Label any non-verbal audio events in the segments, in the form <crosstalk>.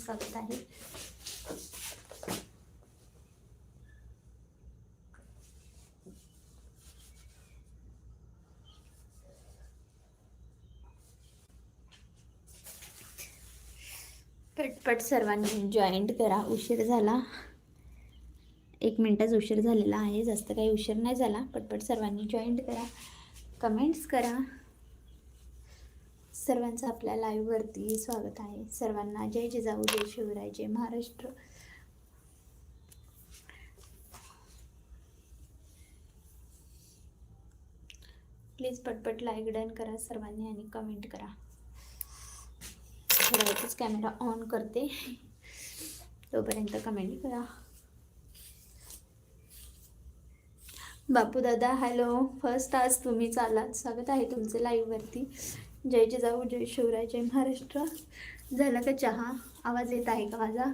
स्वागत आहे. पटपट सर्वांनी जॉईंट करा. उशीर झाला. एक मिनटाच उशीर झालेला आहे. जास्त काही उशीर नाही झाला. पटपट सर्वांनी जॉईंट करा. कमेंट्स करा. सर्वांचं आपल्या लाईव्हवरती स्वागत आहे. सर्वांना जय जिजाऊ जय शिवराय जय महाराष्ट्र. प्लीज पटपट लाईक डन करा सर्वांनी आणि कमेंट करा. थोड्या कॅमेरा ऑन करते. तोपर्यंत कमेंट करा. बापू दादा हॅलो फर्स्ट आज तुम्ही चालात स्वागत आहे तुमचं लाईव्हवरती जय जिजाऊ जय शिवराय जय महाराष्ट्र. झालं का चहा? आवाज येत आहे का माझा?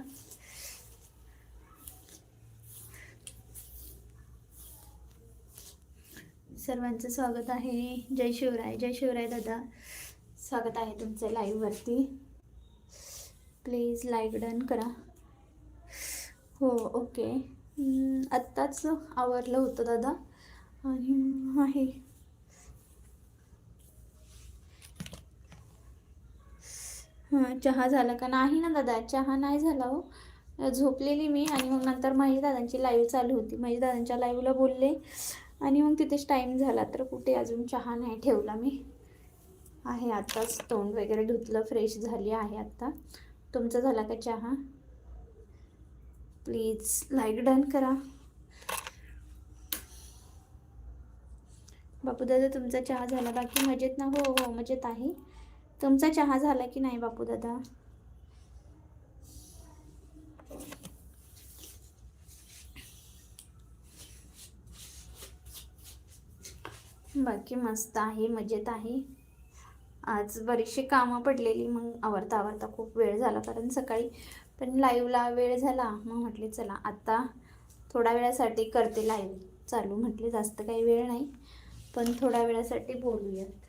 सर्वांचं स्वागत आहे. जय शिवराय जय शिवराय दादा. स्वागत आहे तुमचं लाईव्हवरती प्लीज लाईक डन करा. हो ओके आत्ताच आवरलं होतं दादा. आणि आहे. हां चहा झाला का? नाही ना दादा चहा नाही झाला हो. झोपलेली मी आणि मग नंतर माझी दादांची लाईव्ह चालू होती. माझी दादांच्या लाईव्हला बोलले आणि मग तिथेच टाईम झाला. तर कुठे अजून चहा नाही ठेवला मी. आहे आत्ताच तोंड वगैरे धुतलं फ्रेश झाली आहे आत्ता तुमचा झाला का चहा? प्लीज लाईक डन करा. बापू दादा तुमचा चहा झाला. बाकी मजेत ना? हो हो मजेत आहे. तुमचा चहा झाला की नाही बापू दादा? बाकी मस्त आहे मजेत आहे. आज बरीचशी कामं पडलेली मग आवरता आवरता खूप वेळ झाला कारण सकाळी पण लाईव्हला वेळ झाला मग म्हटले चला आत्ता थोड्या वेळासाठी करते लाईव्ह चालू म्हटले जास्त काही वेळ नाही पण थोड्या वेळासाठी बोलूयात.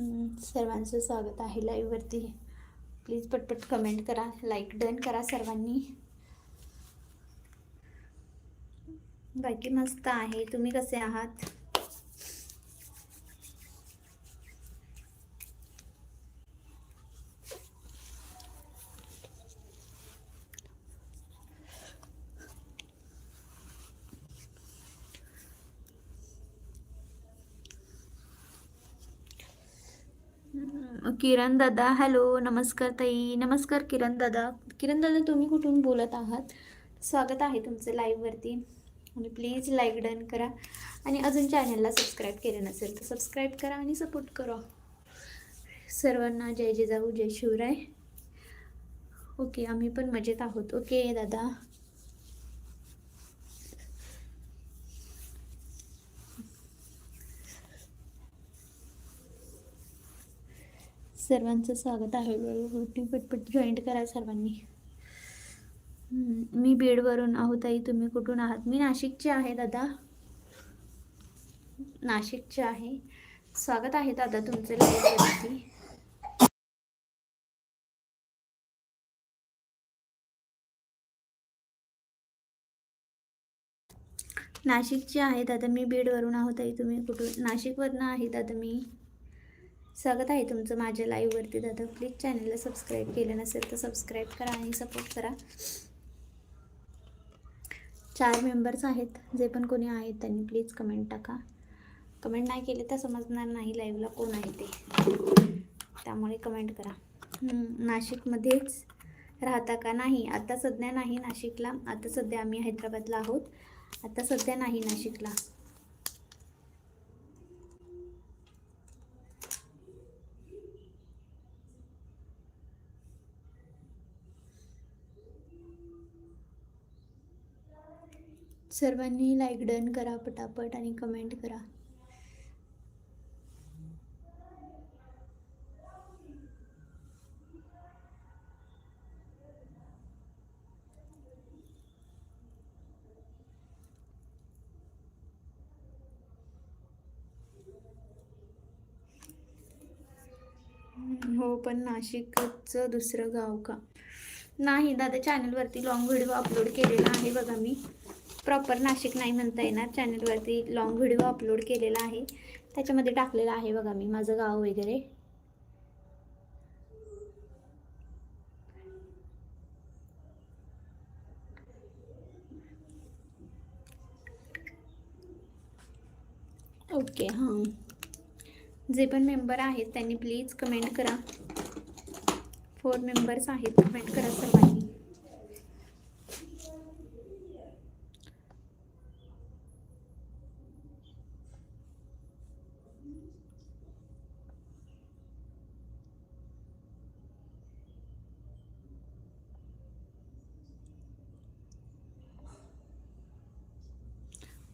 सर्वांचं स्वागत आहे लाईव्हवरती प्लीज पटपट कमेंट करा लाईक डन करा सर्वांनी. बाकी मस्त आहे. तुम्ही कसे आहात? किरण दादा हॅलो नमस्कार ताई. नमस्कार किरण दादा. किरण दादा तुम्ही कुठून बोलत आहात? स्वागत आहे तुमचं लाईव्हवरती आणि प्लीज लाईक डन करा. आणि अजून चॅनलला सबस्क्राईब केलं नसेल तर सबस्क्राईब करा आणि सपोर्ट करा. सर्वांना जय जिजाऊ जय शिवराय. ओके आम्ही पण मजेत आहोत. ओके दादा. सर्वांचं स्वागत आहे. वेळोवेळी पटपट जॉईंट करा सर्वांनी. मी बीडवरून आहोत आई तुम्ही कुठून आहात? मी नाशिकचे आहे दादा. नाशिकचे आहे. स्वागत आहे दादा तुमचं लाईव्हवरती नाशिकचे आहे दादा मी बीडवरून आहोत आई तुम्ही कुठून? नाशिकवरनं आहे दादा मी. स्वागत आहे तुमचं माझ्या लाईव्हवरती दादा प्लीज चॅनलला सबस्क्राईब केलं नसेल तर सबस्क्राईब करा आणि सपोर्ट करा. चार मेंबर्स आहेत जे पण कोणी आहेत त्यांनी प्लीज कमेंट टाका. कमेंट नाही केले तर समजणार नाही लाईव्हला कोण आहे ते. त्यामुळे कमेंट करा. नाशिकमध्येच राहता का नाही? आता सध्या नाही नाशिकला. आता सध्या आम्ही हैदराबादला आहोत. आता सध्या नाही नाशिकला. सर्वांनी लाईक डन करा पटापट आणि कमेंट करा. हो पण नाशिकच दुसरं गाव का? नाही दादा चॅनलवरती लॉंग व्हिडिओ अपलोड केलेला आहे बघा मी. प्रॉपर नाशिक नाही म्हणता येणार. चॅनलवरती लॉंग व्हिडिओ अपलोड केलेला आहे. त्याच्यामध्ये टाकलेलं आहे बघा मी माझं गाव वगैरे. ओके हां. जे पण मेंबर आहेत त्यांनी प्लीज कमेंट करा. फोर मेंबर्स आहेत कमेंट करा सर्वांनी.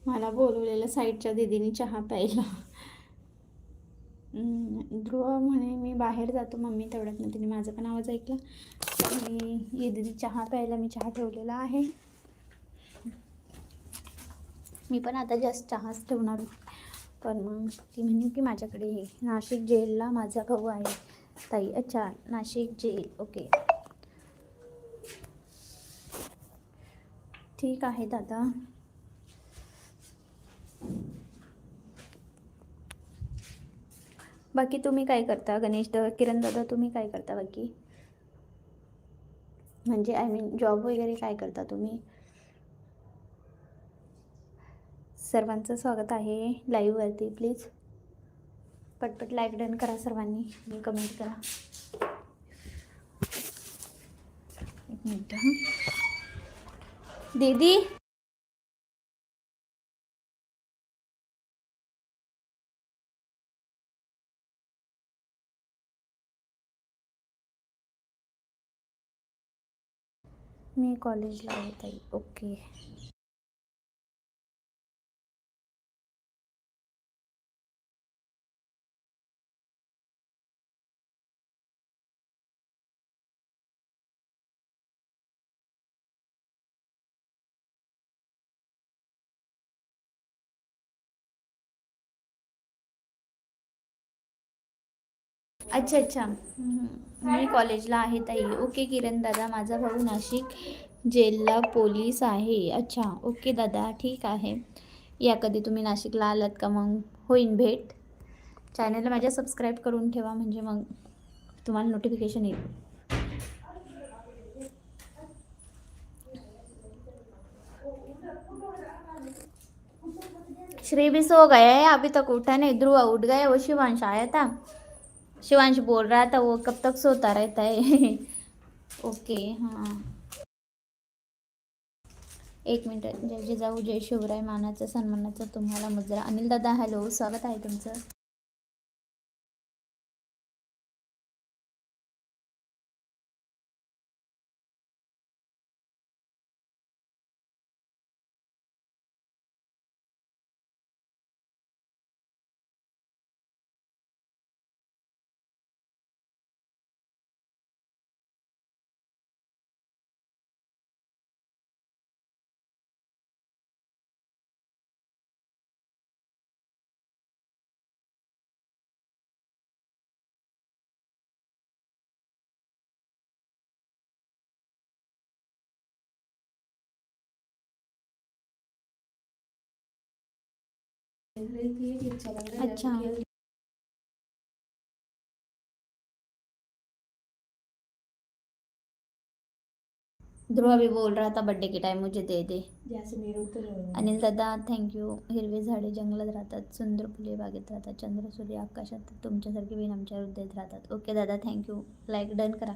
मला बोलवलेलं साईडच्या दिदीने चहा प्यायला. ध्रुव म्हणे मी बाहेर जातो मम्मी तेवढ्यात ना तिने माझा पण आवाज ऐकला. आणि ये दिदी चहा प्यायला मी चहा ठेवलेला आहे. मी पण आता जास्त चहाच ठेवणार पण मग ती म्हणे की माझ्याकडे ये नाशिक जेलला माझा भाऊ आहे. ताई अच्छा नाशिक जेल ओके. ठीक आहे दादा. बाकी तुम्ही काय करता? गणेश द किरण दादा तुम्ही काय करता बाकी? म्हणजे आय मीन जॉब वगैरे काय करता तुम्ही? सर्वांचं स्वागत आहे लाईव्हवरती प्लीज पटपट लाईक डन करा सर्वांनी. आणि कमेंट करा. एक मिनटं दीदी? मी कॉलेजला आहे ताई. ओके अच्छा अच्छा. मी कॉलेजला आहे ताई. ओके किरण दादा. माझा भाऊ नाशिक जेलला पोलीस आहे. अच्छा ओके दादा. ठीक आहे. या कधी तुम्ही नाशिकला आलात का मग? होईन भेट. चॅनलला माझ्या सबस्क्राईब करून ठेवा. म्हणजे मग तुम्हाला नोटिफिकेशन येईल. श्री भी सो गया है. अभी तक उठा नहीं. ध्रुव उठ गया वो शिवांश आया था. शिवांश बोल रहा था वो कब तक सोता रहता है? <laughs> ओके हाँ। एक मिनट जय जिजाऊ जय शिवराय मानाचा सन्मानाचा तुम्हाला मुजरा अनिल दादा हॅलो स्वागत आहे तुमचं. अच्छा. ध्रुव भी बोल रहा था बर्थडे के टाइम मुझे दे दे। अनिल दादा थँक्यू हिरवे झाडे जंगलात राहतात. सुंदर फुले बागेत राहतात. चंद्र सूर्य आकाशात. तुमच्यासारखे बिन आमच्या हृदयात राहतात. ओके दादा थँक्यू लाईक डन करा.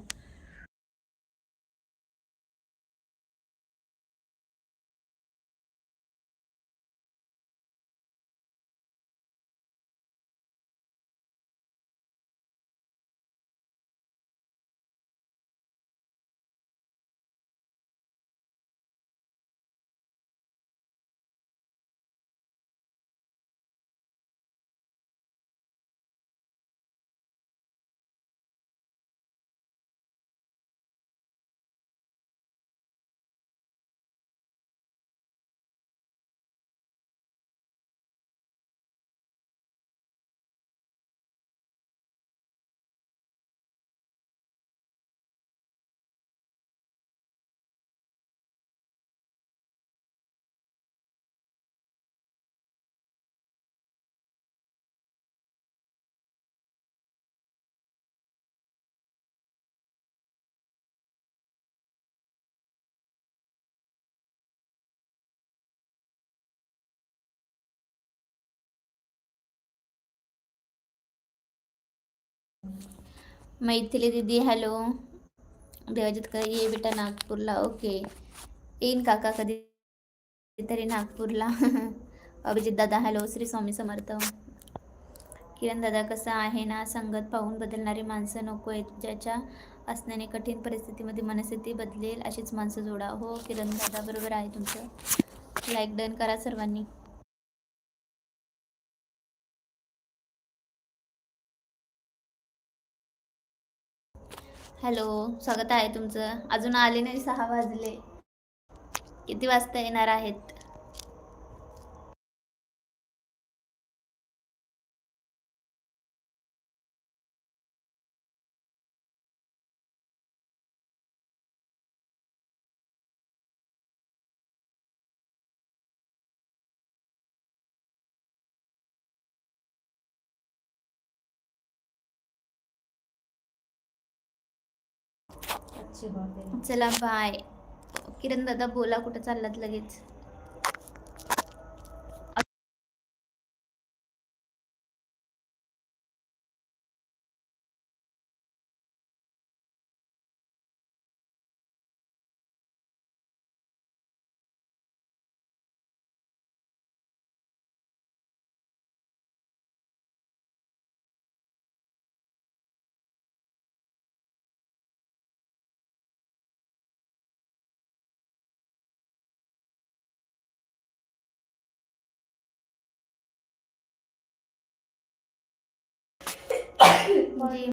मैथिली दीदी हॅलो. देवाजित ये बेटा नागपूरला? ओके. येईन काका कधी तरी नागपूरला. <laughs> अभिजित दादा हॅलो. श्री स्वामी समर्थ. किरण दादा कसं आहे ना? संगत पाहून बदलणारी माणसं नको आहेत. ज्याच्या असण्याने कठीण परिस्थितीमध्ये मनस्थिती बदलेल अशीच माणसं जोडा. हो किरण दादा बरोबर आहे तुमचं. लाईक डन करा सर्वांनी. हॅलो स्वागत आहे तुमचं. अजून आले नाही सहा वाजले. किती वाजता येणार आहेत? चला बाय किरण दादा बोला कुठं चाललात लगेच? जी